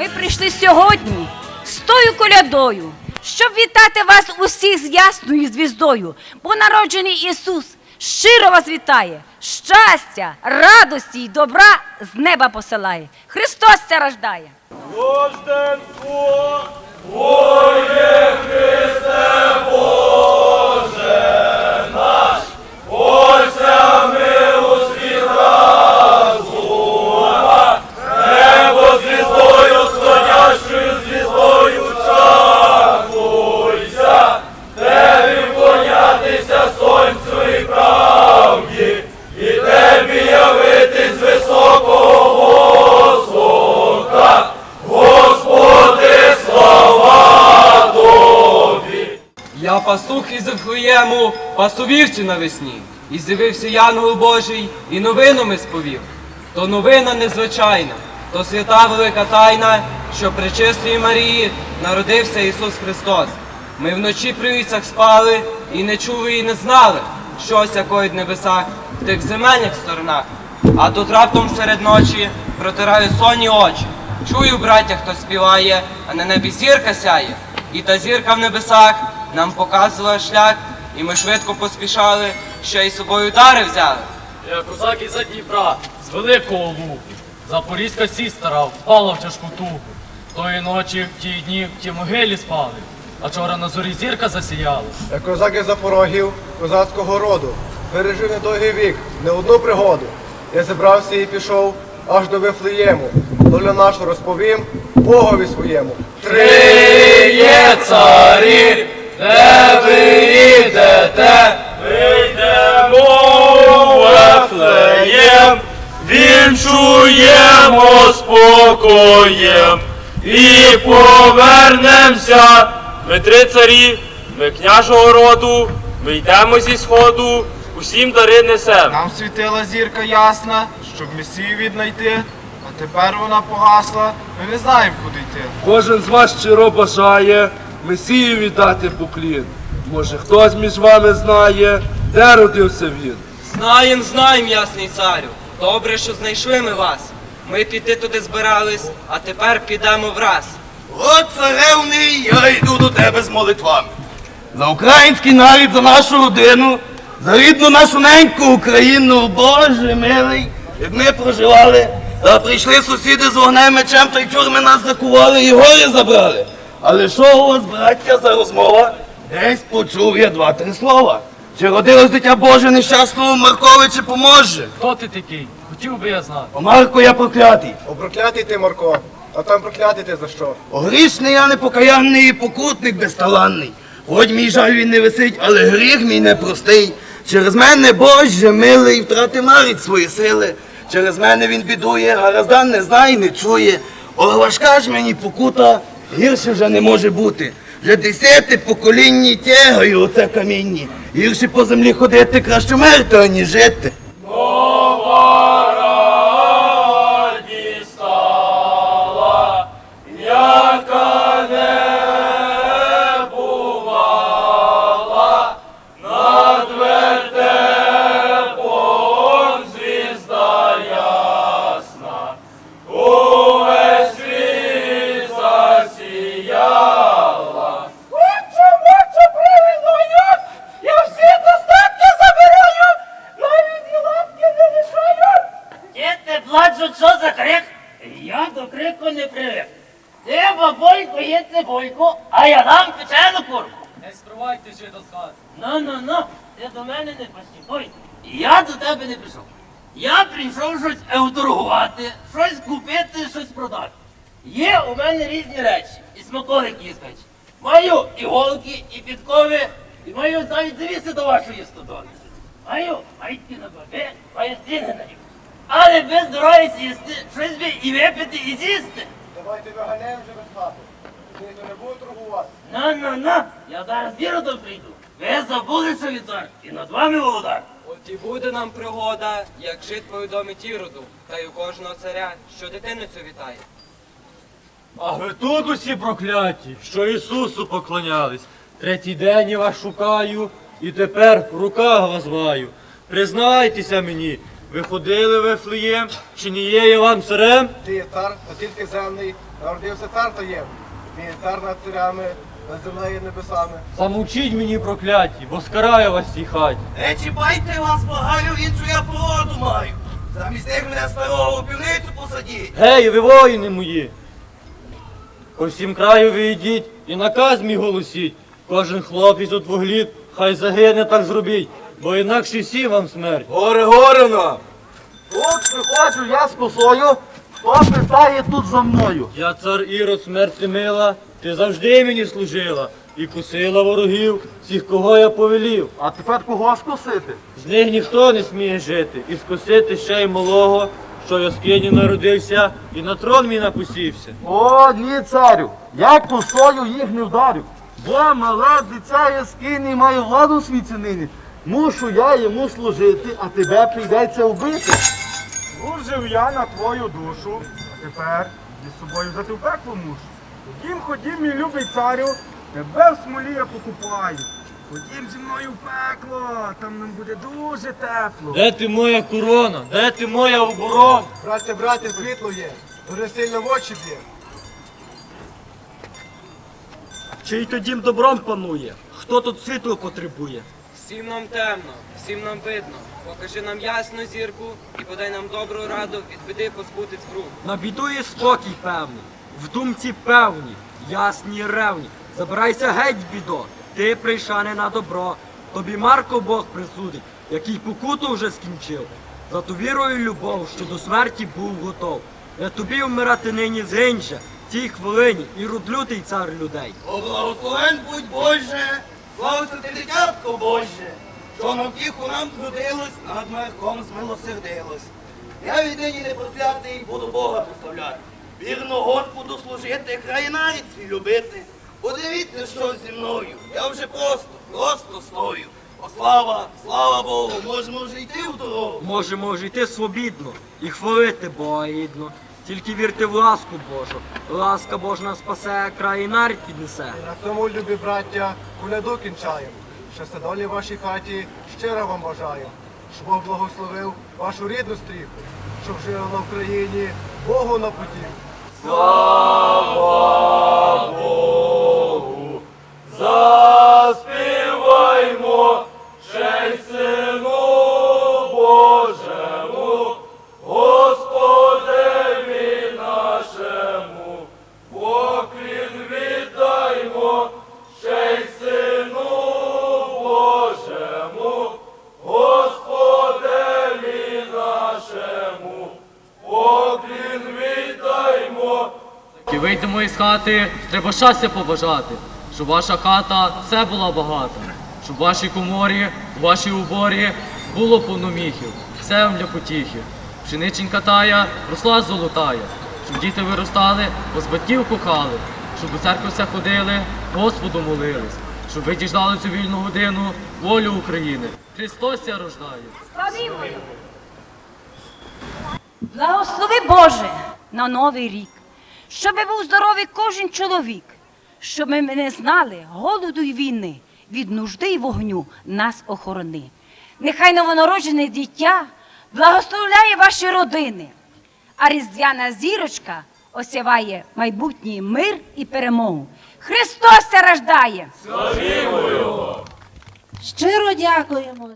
Ми прийшли сьогодні з тою колядою, щоб вітати вас усіх з ясною звіздою, бо народжений Ісус щиро вас вітає, щастя, радості й добра з неба посилає. Христос це рождає. Рождество Я пастух із Вифлеєму, пасу вівці навесні. І з'явився Янгол Божий, і новину ми сповів. То новина незвичайна, то свята велика тайна, що при чистій Марії народився Ісус Христос. Ми вночі при війцях спали і не чули, і не знали, що в небесах в тих земельних сторонах. А тут раптом серед ночі протираю сонні очі. Чую, браття, хто співає, а на небі зірка сяє. І та зірка в небесах нам показувала шлях, і ми швидко поспішали, ще й з собою дари взяли. Я козак із Дніпра, з великого лугу. Запорізька сістера впала в тяжку тугу. Тої ночі в ті дні в ті могилі спали, а вчора на зорі зірка засіяла. Я козак із запорогів, козацького роду, пережив недовгий вік, не одну пригоду. Я зібрався і пішов аж до Вифлеєму. Долю нашу розповім Богові своєму. Є царі, де ви йдете? Вийдемо у Вифлеєм, вінчуємо спокоєм і повернемося. Ми три царі, ми княжого роду, ми йдемо зі сходу, усім дари несем. Нам світила зірка ясна, щоб месію віднайти, а тепер вона погасла, ми не знаємо, куди йти. Кожен з вас щиро бажає Месію віддати поклін. Може, хтось між вами знає, де родився він. Знаєм, знаєм, ясний царю. Добре, що знайшли ми вас. Ми піти туди збирались, а тепер підемо враз. От царевний, я йду до тебе з молитвами. За український нарід, за нашу родину, за рідну нашу неньку Україну, Боже милий, як ми проживали, та прийшли сусіди з вогнем мечем, та й тюрми нас закували і горі забрали. Але що у вас, браття, за розмова? Десь почув я два-три слова. Чи родилось дитя Боже нещасному Маркові, чи поможе? Хто ти такий? Хотів би я знати. О, Марко, я проклятий. О, проклятий ти, Марко, а там проклятий ти за що? О, грішний я непокаянний і покутник безталанний. Хоч мій жаль він не висить, але гріх мій непростий. Через мене Боже милий втрати марить свої сили. Через мене він бідує, гараздан не знає, не чує. О, важка ж мені покута, гірше вже не може бути. Вже десяте покоління тягаю оце камінні. Гірше по землі ходити, краще мерти, ані жити. Крик? Я до крику не привик. Ти, бабойко, є цибульку, а я дам печену курку. Не скривайте ще до схати. Ну, ну, ну, ти до мене не поспішуй. Я до тебе не прийшов. Я прийшов щось еуторгувати, щось купити, щось продати. Є у мене різні речі, і смаколики іскать. Маю і голки, і підкови, і маю навіть завіси до вашої стодони. Маю майки на бабе, маю стіни на їх. Але без дороги сісти, щось би і випити, і з'їсти. Давайте виганяємо вже без хати. Ніхто не буде торгувати. Ну, ну, ну, я зараз віродом прийду. Ви забули, що від і над вами володар. От і буде нам пригода, як жит повідомить Іроду, та й у кожного царя, що дитину цю вітає. А ви тут усі прокляті, що Ісусу поклонялись. Третій день я вас шукаю, і тепер в руках вас маю. Признайтеся мені, Ви ходили в Вифлеєм, чи не є я вам царем? Ти є цар, та тільки земний, народився цар таємний. Він є цар над царями, над землею і небесами. Замовчіть мені прокляті, бо скараю вас цій хаті. Не чіпайте вас, благаю, іншу я породу маю. Замість них мене старого у півницю посадіть. Гей, ви воїни мої! По всім краю ви йдіть і наказ мій голосіть. Кожен хлопець от вугліт, хай загине так зробіть, бо інакше всі вам смерть. Горе, горе нам! Тут виходжу я з косою, хто питає тут за мною? Я цар Ірод смерти мила, ти завжди мені служила і кусила ворогів, всіх, кого я повелів. А тепер кого скосити? З них ніхто не сміє жити, і скосити ще й малого, що в яскині народився, і на трон мій напусівся. О, ні, царю, я косою їх не вдарю. Бо мале дитя яскині має владу в світі нині. Мушу я йому служити, а тебе прийдеться вбити. Служив я на твою душу, а тепер зі собою в пекло мушу. Ходім, ходім, мій любий царю, тебе в смолі я покупаю. Ходім зі мною в пекло, там нам буде дуже тепло. Де ти моя корона? Де ти моя оборона? Браття, браття, світло є, дуже сильно в очі б'є. Чий то дім добром панує? Хто тут світло потребує? Всім нам темно, всім нам видно. Покажи нам ясну зірку і подай нам добру раду від біди позбутись круг. На біду є спокій певний, в думці певні, ясні ревні. Забирайся геть, бідо, ти прийша не на добро. Тобі Марко Бог присудить, який покуту вже скінчив. За ту вірою любов, що до смерті був готов. Не тобі вмирати нині згинче, в тій хвилині і рудлютий цар людей. О, благословен будь Боже, славиться ти дитятко Боже, що на втіху нам зродилось, над мерком змилосердилось. Я віднині не проклятий, буду Бога прославляти. Вірно Господу служити, країнарець свій любити. Подивіться, що зі мною. Я вже просто, просто стою. О, слава, слава Богу, можемо вже йти в дорогу. Можемо жити свобідно і хвалити Бога гідно. Тільки вірте в ласку Божу. Ласка Божна спасе, край і нарід піднесе. На цьому, любі браття, куляду кінчаємо. Щастя долі в вашій хаті щиро вам бажаю. Щоб Бог благословив вашу рідну стріху, щоб жила на Україні Богу на путі. Хати, треба щастя побажати, щоб ваша хата все була багата, щоб в вашій коморі, в вашій уборі було повно міхів, все вам для потіхи. Пшениченька тая росла золотая, щоб діти виростали, бо з батьків кохали, щоб у церкву все ходили, Господу молились, щоб ви діждали цю вільну годину, волю України. Христос ся рождає. Благослови Боже на новий рік, щоб був здоровий кожен чоловік, щоб ми не знали голоду й війни, від нужди й вогню нас охорони. Нехай новонароджене дитя благословляє ваші родини, а різдвяна зірочка осяває майбутній мир і перемогу. Христос рождає! Щиро дякуємо